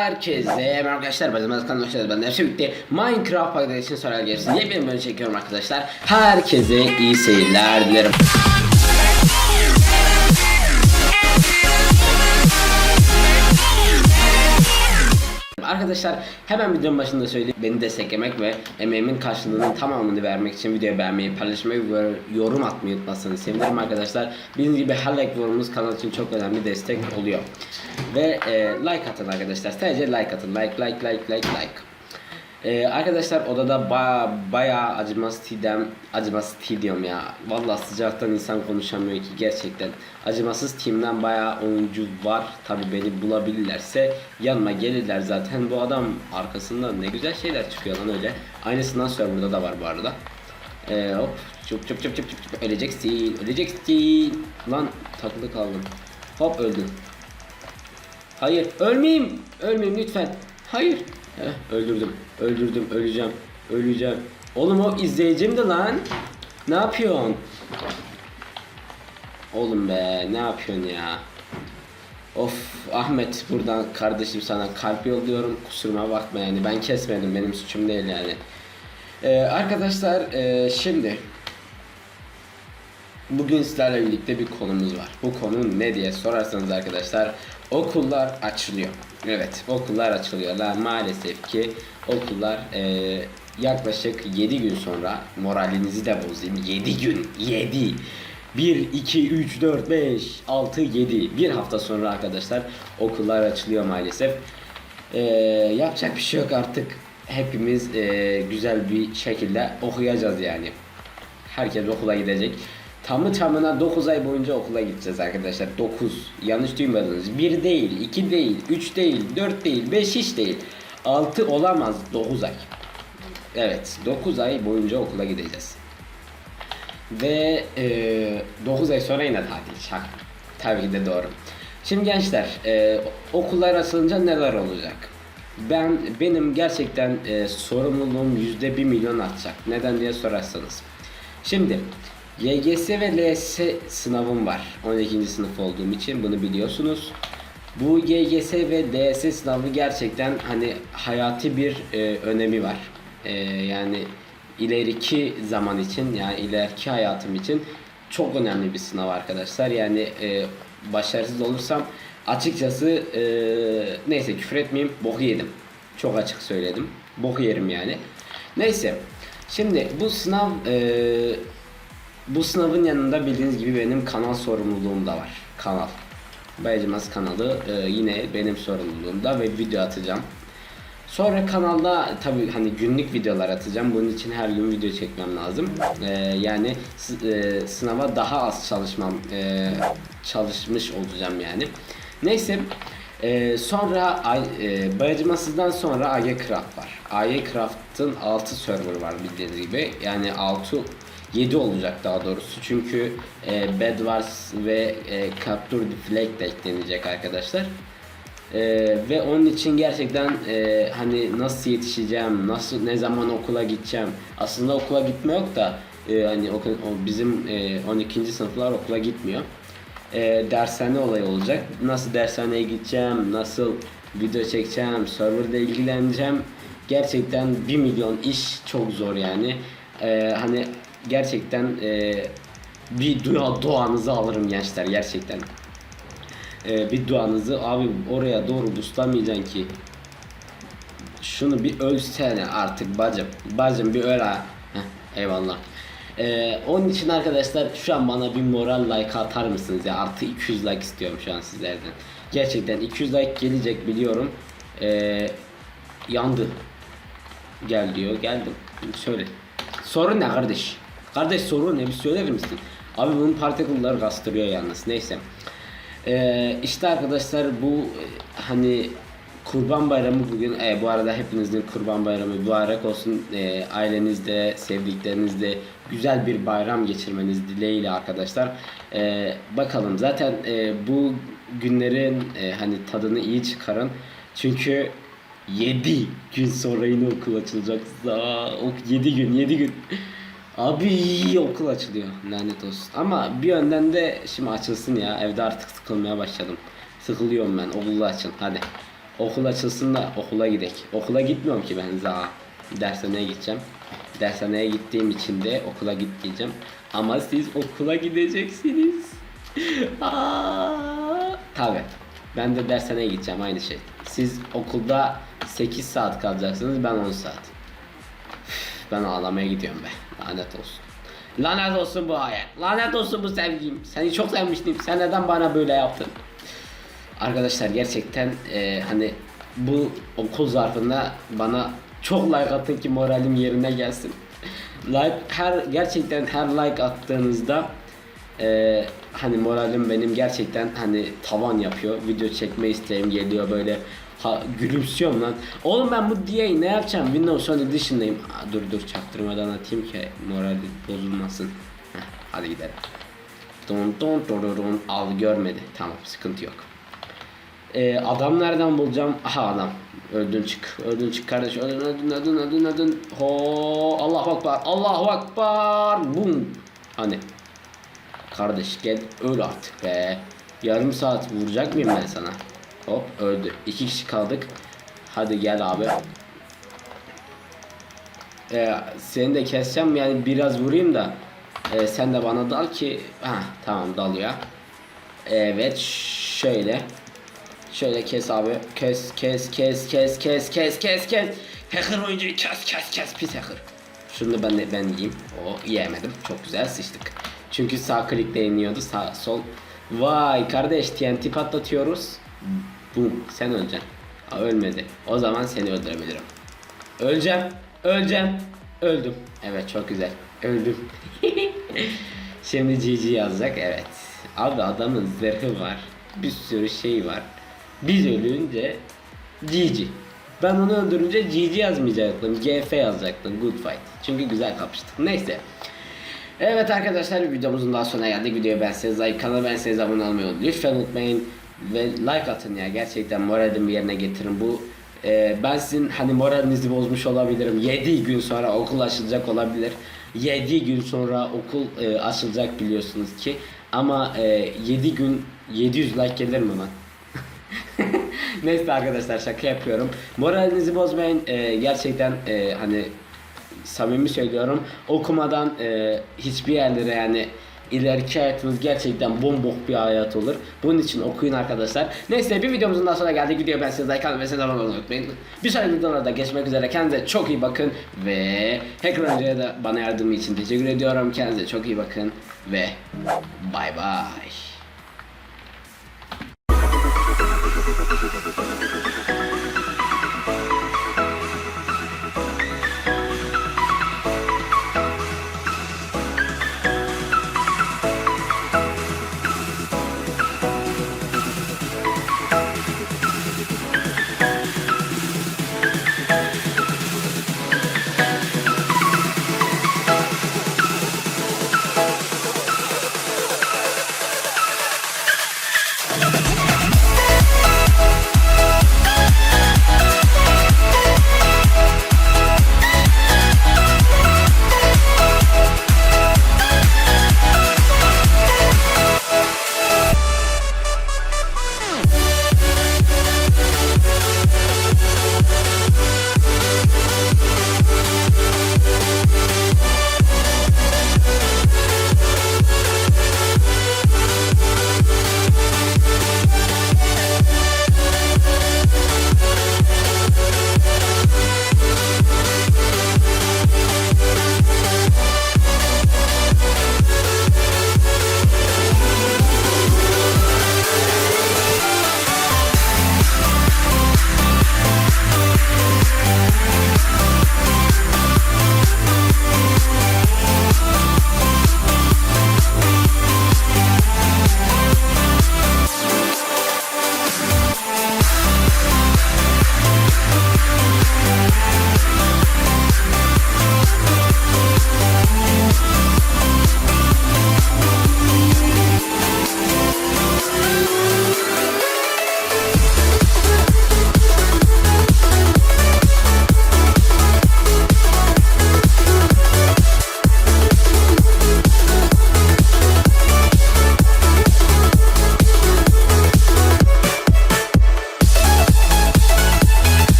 Herkese merhaba arkadaşlar ben hoş geldiniz. Ben de birlikte Minecraft için sorular gelsin. Yepyeni bölüm çekiyorum arkadaşlar. Herkese iyi seyirler dilerim. Arkadaşlar hemen videonun başında söyleyeyim beni desteklemek ve emeğimin karşılığının tamamını vermek için videoyu beğenmeyi, paylaşmayı ve yorum atmayı unutmazsanız sevinirim arkadaşlar. Bildiğiniz gibi her like yorumumuz kanal için çok önemli destek oluyor. Ve e, like atın arkadaşlar. Sadece like atın. Like like like like like. Ee, arkadaşlar odada baya baya acımasız tidem acımasız T diyorum ya. Vallahi sıcaktan insan konuşamıyor ki gerçekten. Acımasız team'den baya oyuncu var. Tabi beni bulabilirlerse yanıma gelirler zaten. Bu adam arkasında ne güzel şeyler çıkıyor lan öyle. Aynısından serverda da var bu arada. Ee, hop çup çup çup çup çup öleceksin öleceksin. Lan takılı kaldım. Hop öldüm. Hayır ölmeyeyim. Ölmeyeyim lütfen. Hayır. Heh, öldürdüm. Öldürdüm. Öleceğim. Öleceğim. Oğlum o izleyicimdi lan. Ne yapıyorsun? Oğlum be ne yapıyorsun ya? Of Ahmet buradan kardeşim sana kalp yolluyorum. Kusuruma bakma yani ben kesmedim benim suçum değil yani. Ee, arkadaşlar ee, şimdi Bugün sizlerle birlikte bir konumuz var. Bu konu ne diye sorarsanız arkadaşlar okullar açılıyor. Evet okullar açılıyor. La, maalesef ki okullar eee, yaklaşık 7 gün sonra moralinizi de bozayım. 7 gün 7 1, 2, 3, 4, 5, 6, 7 bir hafta sonra arkadaşlar okullar açılıyor maalesef. Eee, yapacak bir şey yok artık. Hepimiz eee, güzel bir şekilde okuyacağız yani. Herkes okula gidecek. Tamı tamına 9 ay boyunca okula gideceğiz arkadaşlar. 9. Yanlış duymadınız. 1 değil, 2 değil, 3 değil, 4 değil, 5 hiç değil. 6 olamaz 9 ay. Evet 9 ay boyunca okula gideceğiz. Ve e, 9 ay sonra yine tatil. Şak. Tabii ki de doğru. Şimdi gençler e, okullar açılınca neler olacak? Ben benim gerçekten e, sorumluluğum yüzde bir milyon artacak. Neden diye sorarsanız. Şimdi YGS ve LS sınavım var. 12. sınıf olduğum için bunu biliyorsunuz. Bu YGS ve DS sınavı gerçekten hani hayati bir e, önemi var. E, yani ileriki zaman için yani ileriki hayatım için çok önemli bir sınav arkadaşlar. Yani e, başarısız olursam açıkçası e, neyse küfür etmeyeyim boku yedim. Çok açık söyledim. Boku yerim yani. Neyse. Şimdi bu sınav e, bu sınavın yanında bildiğiniz gibi benim kanal sorumluluğum da var. Kanal. Bayacımaz kanalı e, yine benim sorumluluğumda ve video atacağım. Sonra kanalda tabii hani günlük videolar atacağım. Bunun için her gün video çekmem lazım. E, yani e, sınava daha az çalışmam e, çalışmış olacağım yani. Neyse e, sonra e, Bayacımasız'dan sonra AG Craft var. AG Craft'ın 6 server var bildiğiniz gibi. Yani 6 7 olacak daha doğrusu. Çünkü e, Bed Wars ve e, Capture the Flag de eklenecek arkadaşlar. E, ve onun için gerçekten e, hani nasıl yetişeceğim, nasıl ne zaman okula gideceğim. Aslında okula gitme yok da e, hani okul, bizim e, 12. sınıflar okula gitmiyor. E, dershane olayı olacak. Nasıl dershaneye gideceğim, nasıl video çekeceğim, serverda ilgileneceğim. Gerçekten 1 milyon iş çok zor yani. E, hani gerçekten e, bir dua duanızı alırım gençler gerçekten. E, bir duanızı abi oraya doğru buslamayacaksın ki şunu bir ölsene artık bacım. Bacım bir öl ha. Heh, eyvallah. E, onun için arkadaşlar şu an bana bir moral like atar mısınız ya? Artı 200 like istiyorum şu an sizlerden. Gerçekten 200 like gelecek biliyorum. E, yandı. Gel diyor. Geldim. Söyle. Sorun ne kardeş? Kardeş sorun ne bir söyler misin? Abi bunun partikülleri kastırıyor yalnız. Neyse. Ee, işte arkadaşlar bu e, hani Kurban Bayramı bugün e, bu arada hepinizin Kurban Bayramı mübarek olsun. E, ailenizde, sevdiklerinizle güzel bir bayram geçirmeniz dileğiyle arkadaşlar. E, bakalım zaten e, bu günlerin e, hani tadını iyi çıkarın. Çünkü 7 gün sonra yine okul açılacak. Aa, 7 gün 7 gün. Abi okul açılıyor lanet olsun. Ama bir yönden de şimdi açılsın ya evde artık sıkılmaya başladım. Sıkılıyorum ben okulda açın hadi. Okul açılsın da okula gidek. Okula gitmiyorum ki ben daha. Dershaneye gideceğim. Dershaneye gittiğim için de okula gitmeyeceğim. Ama siz okula gideceksiniz. Aa, tabii. Ben de dershaneye gideceğim aynı şey. Siz okulda 8 saat kalacaksınız ben 10 saat. Ben ağlamaya gidiyorum be. Lanet olsun. Lanet olsun bu hayat. Lanet olsun bu sevgim. Seni çok sevmiştim. Sen neden bana böyle yaptın? Arkadaşlar gerçekten e, hani bu okul zarfında bana çok like atın ki moralim yerine gelsin. Like her gerçekten her like attığınızda e, hani moralim benim gerçekten hani tavan yapıyor. Video çekme isteğim geliyor böyle ha, gülümsüyorum lan. Oğlum ben bu DA'yı ne yapacağım? Windows 10 Edition'dayım. Aa, dur dur çaktırmadan atayım ki morali bozulmasın. Heh, hadi gidelim. Don don don al görmedi. Tamam sıkıntı yok. Ee, adam nereden bulacağım? Aha adam. Öldün çık. Öldün çık kardeş. Öldün öldün öldün öldün öldün. Ho Allahu Akbar. Allahu Akbar. Bum. Hani. Kardeş gel öl artık be. Yarım saat vuracak mıyım ben sana? Hop öldü. İki kişi kaldık. Hadi gel abi. Ee, seni de keseceğim yani biraz vurayım da e, sen de bana dal ki ha tamam dalıyor. Evet şöyle. Şöyle kes abi. Kes kes kes kes kes kes kes kes. Hacker oyuncuyu kes kes kes pis hacker. Şunu ben de ben yiyeyim. O yiyemedim. Çok güzel sıçtık. Çünkü sağ klikle iniyordu. Sağ sol. Vay kardeş TNT patlatıyoruz. Bum sen öleceksin. Aa, ölmedi. O zaman seni öldürebilirim. Öleceğim. Öleceğim. Öldüm. Evet çok güzel. Öldüm. Şimdi GG yazacak. Evet. Abi adamın zırhı var. Bir sürü şey var. Biz ölünce GG. Ben onu öldürünce GG yazmayacaktım. GF yazacaktım. Good fight. Çünkü güzel kapıştık. Neyse. Evet arkadaşlar videomuzun daha sonuna geldik. Videoyu beğenseniz like, kanala beğenseniz abone olmayı. Lütfen unutmayın. Ve like atın ya. Gerçekten moralimi yerine getirin. Bu e, ben sizin hani moralinizi bozmuş olabilirim. 7 gün sonra okul açılacak olabilir. 7 gün sonra okul e, açılacak biliyorsunuz ki. Ama e, 7 gün 700 like gelir mi lan? Neyse arkadaşlar şaka yapıyorum. Moralinizi bozmayın. Ee, gerçekten e, hani samimi söylüyorum. Okumadan e, hiçbir yerlere yani ileriki hayatınız gerçekten bombok bir hayat olur. Bunun için okuyun arkadaşlar. Neyse bir videomuzun daha sonra geldik. Video ben size like ve abone olmayı unutmayın. Bir sonraki videolarda geçmek üzere. Kendinize çok iyi bakın ve Hacker Hoca'ya da bana yardımı için teşekkür ediyorum. Kendinize çok iyi bakın ve bay bay.